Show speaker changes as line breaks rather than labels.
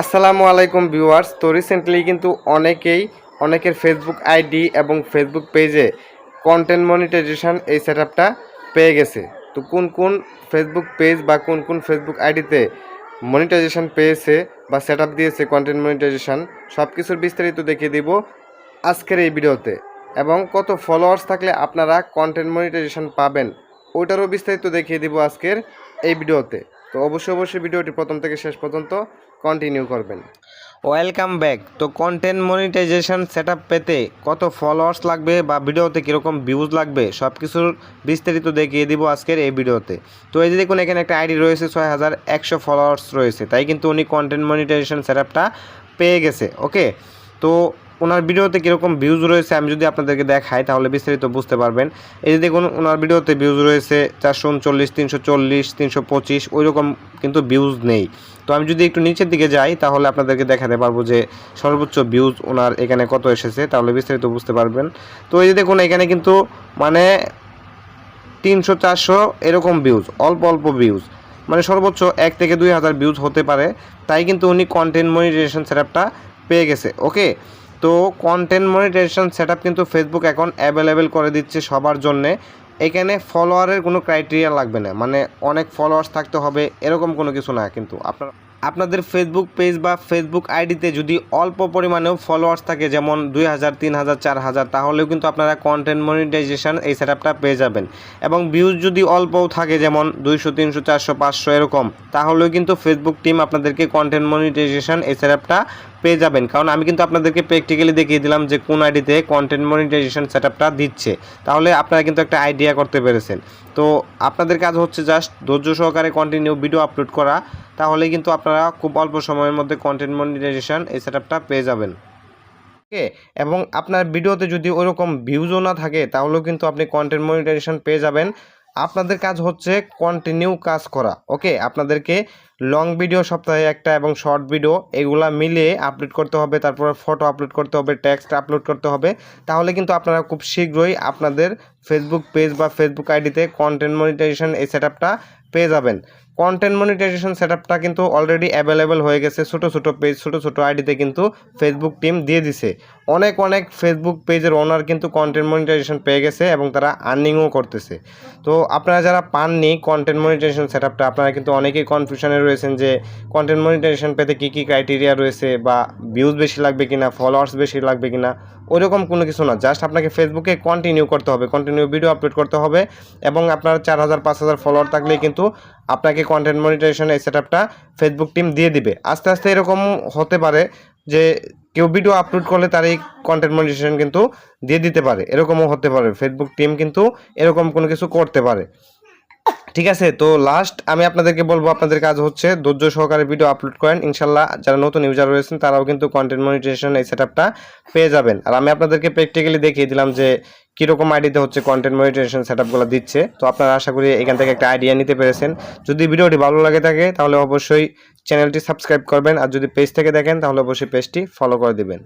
আসসালামু আলাইকুম ভিউয়ার্স। তো রিসেন্টলি কিন্তু অনেকেই অনেকের ফেসবুক আইডি এবং ফেসবুক পেজে কন্টেন্ট মনিটাইজেশন এই সেট পেয়ে গেছে। তো কোন কোন ফেসবুক পেজ বা কোন কোন ফেসবুক আইডিতে মনিটাইজেশন পেয়েছে বা সেট দিয়েছে কন্টেন্ট মনিটাইজেশন সব কিছুর বিস্তারিত দেখিয়ে দিব আজকের এই ভিডিওতে। এবং কত ফলোয়ার্স থাকলে আপনারা কন্টেন্ট মনিটাইজেশন পাবেন, ওইটারও বিস্তারিত দেখিয়ে দিব আজকের এই ভিডিওতে। তো অবশ্যই অবশ্যই ভিডিওটি প্রথম থেকে শেষ পর্যন্ত কন্টিনিউ করবেন। ওয়েলকাম ব্যাক তো কন্টেন্ট মনিটাইজেশন সেট পেতে কত ফলোয়ার্স লাগবে বা ভিডিওতে কীরকম ভিউজ লাগবে সব কিছুর বিস্তারিত দেখিয়ে দিব আজকের এই ভিডিওতে তো এই যে দেখুন, এখানে একটা আইডি রয়েছে, ছয় হাজার একশো ফলোয়ার্স রয়েছে। তাই কিন্তু উনি কন্টেন্ট মনিটাইজেশন সেট পেয়ে গেছে ওকে তো ওনার ভিডিওতে কীরকম ভিউজ রয়েছে আমি যদি আপনাদেরকে দেখাই, তাহলে বিস্তারিত বুঝতে পারবেন। এই যে দেখুন, ওনার ভিডিওতে ভিউজ রয়েছে চারশো উনচল্লিশ, তিনশো চল্লিশ, তিনশো পঁচিশ, ওইরকম কিন্তু ভিউজ নেই। তো আমি যদি একটু নিচের দিকে যাই, তাহলে আপনাদেরকে দেখাতে পারব যে সর্বোচ্চ ভিউজ ওনার এখানে কত এসেছে, তাহলে বিস্তারিত বুঝতে পারবেন। তো এই যে দেখুন, এখানে কিন্তু মানে তিনশো চারশো এরকম ভিউজ অল্প অল্প ভিউজ মানে সর্বোচ্চ এক থেকে দুই হাজার ভিউজ হতে পারে। তাই কিন্তু উনি কন্টেন্ট মনিটাইজেশন সেটআপটা পেয়ে গেছে ওকে তো কন্টেন্ট মনিটাইজেশন সেটআপ কিন্তু ফেসবুক এখন অ্যাভেলেবেল করে দিচ্ছে সবার জন্যে। এখানে ফলোয়ারের কোনো ক্রাইটেরিয়া লাগবে না। মানে অনেক ফলোয়ার্স থাকতে হবে, এরকম কোনো কিছু না কিন্তু। আপনার আপনাদের ফেসবুক পেজ বা ফেসবুক আইডিতে যদি অল্প পরিমাণেও ফলোয়ার্স থাকে, যেমন দুই হাজার, তিন হাজার, চার হাজার, তাহলেও কিন্তু আপনারা কন্টেন্ট মনিটাইজেশান এই সেটআপটা পেয়ে যাবেন। এবং ভিউজ যদি অল্পও থাকে, যেমন দুইশো, তিনশো, চারশো, পাঁচশো এরকম, তাহলেও কিন্তু ফেসবুক টিম আপনাদেরকে কন্টেন্ট মনিটাইজেশান এই সেটআপটা পেয়ে যাবেন। কারণ আমি কিন্তু আপনাদেরকে প্র্যাকটিক্যালি দেখিয়ে দিলাম যে কোন আইডিতে কন্টেন্ট মনিটাইজেশন সেটআপটা দিচ্ছে। তাহলে আপনারা কিন্তু একটা আইডিয়া করতে পেরেছেন। তো আপনাদের কাজ হচ্ছে জাস্ট ধৈর্য সহকারে কন্টিনিউ ভিডিও আপলোড করা। তাহলে কিন্তু আপনারা খুব অল্প সময়ের মধ্যে কন্টেন্ট মনিটাইজেশন এই সেটআপটা পেয়ে যাবেন। ওকে? এবং আপনার ভিডিওতে যদি ওরকম ভিউজও না থাকে, তাহলেও কিন্তু আপনি কন্টেন্ট মনিটাইজেশন পেয়ে যাবেন। আপনাদের কাজ হচ্ছে কন্টিনিউ কাজ করা, ওকে? আপনাদেরকে লং ভিডিও সপ্তাহে একটা এবং শর্ট ভিডিও এগুলা মিলিয়ে আপলোড করতে হবে, তারপরে ফটো আপলোড করতে হবে টেক্সট আপলোড করতে হবে। তাহলে কিন্তু আপনারা খুব শীঘ্রই আপনাদের ফেসবুক পেজ বা ফেসবুক আইডিতে কন্টেন্ট মনিটাইজেশন এই সেট পেয়ে যাবেন। কন্টেন্ট মনিটাইজেশন সেটআপটা কিন্তু অলরেডি অ্যাভেলেবেল হয়ে গেছে। ছোটো ছোটো পেজ ছোটো ছোটো আইডিতে কিন্তু ফেসবুক টিম দিয়ে দিছে। অনেক অনেক ফেসবুক পেজের ওনার কিন্তু কন্টেন্ট মনিটাইজেশন পেয়ে গেছে এবং তারা আর্নিংও করতেছে। তো আপনারা যারা পাননি কন্টেন্ট মনিটাইজেশন সেটআপটা আপনারা কিন্তু অনেকেই কনফিউশনে রয়েছেন যে কন্টেন্ট মনিটাইজেশন পেতে কী কী ক্রাইটেরিয়া রয়েছে বা ভিউজ বেশি লাগবে কিনা ফলোয়ার্স বেশি লাগবে কিনা, ওইরকম কোনো কিছু না। জাস্ট আপনাকে ফেসবুকে কন্টিনিউ করতে হবে। কন্টিনিউ ভিডিও আপলোড করতে হবে এবং আপনার চার হাজার, পাঁচ হাজার ফলোয়ার থাকলেই কিন্তু আপনাকে কন্টেন্ট মনিটাইজেশন এই সেটআপটা ফেসবুক টিম দিয়ে দিবে। আস্তে আস্তে এরকম হতে পারে যে কেউ ভিডিও আপলোড করলে তার এই কন্টেন্ট মনিটাইজেশন কিন্তু দিয়ে দিতে পারে। এরকমও হতে পারে। ফেসবুক টিম কিন্তু এরকম কোনো কিছু করতে পারে। ঠিক আছে, তো লাস্ট আমি আপনাদেরকে বলব, আপনাদের কাজ হচ্ছে ধৈর্য সহকারে ভিডিও আপলোড করেন। ইনশাল্লাহ যারা নতুন ইউজার রয়েছেন, তারাও কিন্তু কন্টেন্ট মনিটাইজেশন এই সেটআপটা পেয়ে যাবেন। আর আমি আপনাদেরকে প্র্যাকটিক্যালি দেখিয়ে দিলাম যে কীরকম আইডিতে হচ্ছে কন্টেন্ট মনিটাইজেশন সেটআপগুলো দিচ্ছে। তো আপনারা আশা করি এখান থেকে একটা আইডিয়া নিতে পেরেছেন। যদি ভিডিওটি ভালো লাগে থাকে, তাহলে অবশ্যই চ্যানেলটি সাবস্ক্রাইব করবেন। আর যদি পেজ থেকে দেখেন, তাহলে অবশ্যই পেজটি ফলো করে দিবেন।